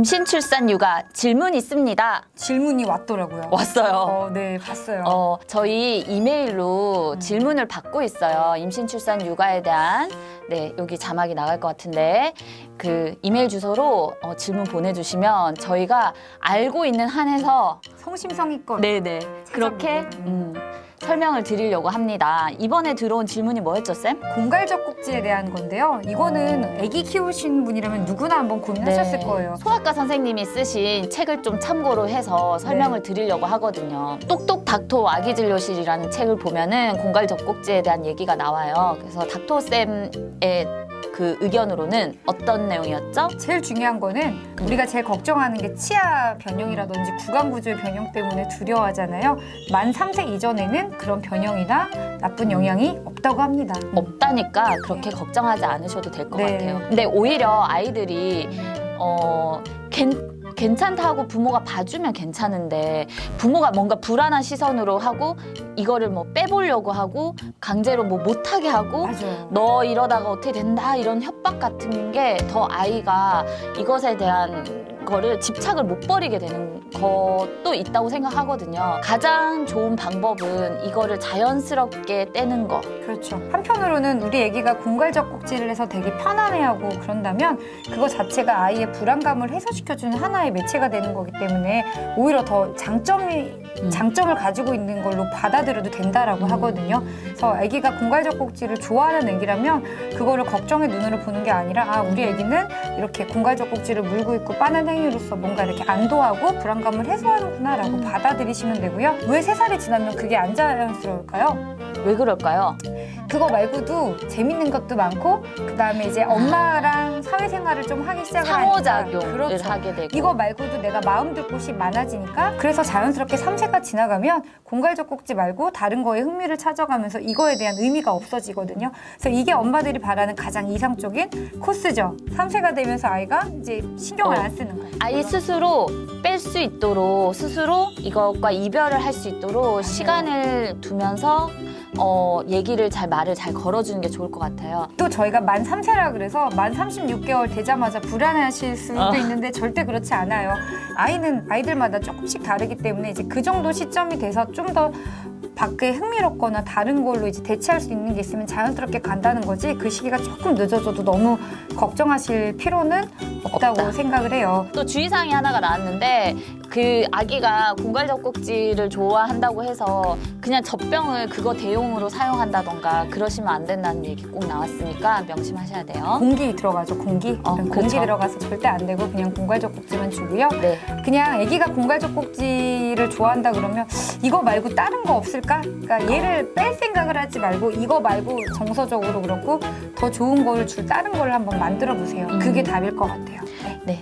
임신 출산 육아 질문 있습니다. 질문이 왔더라고요. 왔어요. 어, 네, 봤어요. 어, 저희 이메일로 음. 질문을 받고 있어요. 임신, 출산, 육아에 대한 네 여기 자막이 나갈 것 같은데 그 이메일 주소로 어, 질문 보내 주시면 저희가 알고 있는 한에서 성심성의껏 네네 그렇게 음, 설명을 드리려고 합니다. 이번에 들어온 질문이 뭐였죠, 쌤? 공갈젖꼭지에 대한 건데요. 이거는 아기 키우신 분이라면 누구나 한번 고민하셨을 네. 거예요. 소아과 선생님이 쓰신 책을 좀 참고로 해서 설명을 드리려고 하거든요. 똑똑 닥터 아기 진료실이라는 책을 보면은 공갈 젖꼭지에 대한 얘기가 나와요. 그래서 닥터 쌤의 그 의견으로는 어떤 내용이었죠? 제일 중요한 거는 우리가 제일 걱정하는 게 치아 변형이라든지 구강 구조의 변형 때문에 두려워하잖아요. 만 3세 이전에는 그런 변형이나 나쁜 영향이 없다고 합니다. 없다니까 그렇게 걱정하지 않으셔도 될 것 네. 같아요. 근데 오히려 아이들이 어 괜, 괜찮다고 부모가 봐주면 괜찮은데 부모가 뭔가 불안한 시선으로 하고 이거를 뭐 빼보려고 하고 강제로 뭐 못하게 하고 맞아요. 너 이러다가 어떻게 된다 이런 협박 같은 게 더 아이가 이것에 대한 거를 집착을 못 버리게 되는 것도 있다고 생각하거든요. 가장 좋은 방법은 이거를 자연스럽게 떼는 거. 그렇죠. 한편으로는 우리 아기가 공갈젖꼭지를 해서 되게 편안해하고 그런다면 그거 자체가 아이의 불안감을 해소시켜주는 하나의 매체가 되는 거기 때문에 오히려 더 장점이 음. 장점을 가지고 있는 걸로 받아들여도 된다라고 음. 하거든요. 그래서 아기가 공갈젖꼭지를 좋아하는 아기라면 그거를 걱정의 눈으로 보는 게 아니라 아 우리 아기는 이렇게 공갈젖꼭지를 물고 있고 빠는 행위로서 뭔가 이렇게 안도하고 불안감을 해소하는구나라고 음. 받아들이시면 되고요. 왜 세 살이 지나면 그게 안 자연스러울까요? 왜 그럴까요? 그거 말고도 재밌는 것도 많고 그다음에 이제 엄마랑 사회생활을 좀 하기 시작을 상호작용을 하니까 그렇죠. 하게 되고 이거 말고도 내가 마음 들 곳이 많아지니까 그래서 자연스럽게 3세가 지나가면 공갈젖꼭지 말고 다른 거에 흥미를 찾아가면서 이거에 대한 의미가 없어지거든요. 그래서 이게 엄마들이 바라는 가장 이상적인 코스죠. 3세가 되면서 아이가 이제 신경을 어. 안 쓰는 거예요. 아이 스스로 뺄 수 있도록 스스로 이것과 이별을 할 수 있도록 시간을 두면서 어, 얘기를 잘 말을 잘 걸어주는 게 좋을 것 같아요. 또 저희가 만 3세라 그래서 만 36개월 되자마자 불안해하실 수도 어. 있는데 절대 그렇지 않아요. 아이는 아이들마다 조금씩 다르기 때문에 이제 그 정도 시점이 돼서 좀 더 밖에 흥미롭거나 다른 걸로 이제 대체할 수 있는 게 있으면 자연스럽게 간다는 거지 그 시기가 조금 늦어져도 너무 걱정하실 필요는 없다고 없다. 생각을 해요. 또 주의사항이 하나가 나왔는데 그 아기가 공갈젖꼭지를 좋아한다고 해서 그냥 젖병을 그거 대용으로 사용한다던가 그러시면 안 된다는 얘기 꼭 나왔으니까 명심하셔야 돼요. 공기 들어가죠, 공기. 어, 공기 그렇죠. 들어가서 절대 안 되고 그냥 공갈젖꼭지만 주고요. 네. 그냥 아기가 공갈젖꼭지를 좋아한다 그러면 이거 말고 다른 거 없을까? 그러니까 얘를 뺄 생각을 하지 말고 이거 말고 정서적으로 그렇고 더 좋은 거를 줄 다른 거를 한번 만들어 보세요. 음. 그게 답일 것 같아요. 네. 네.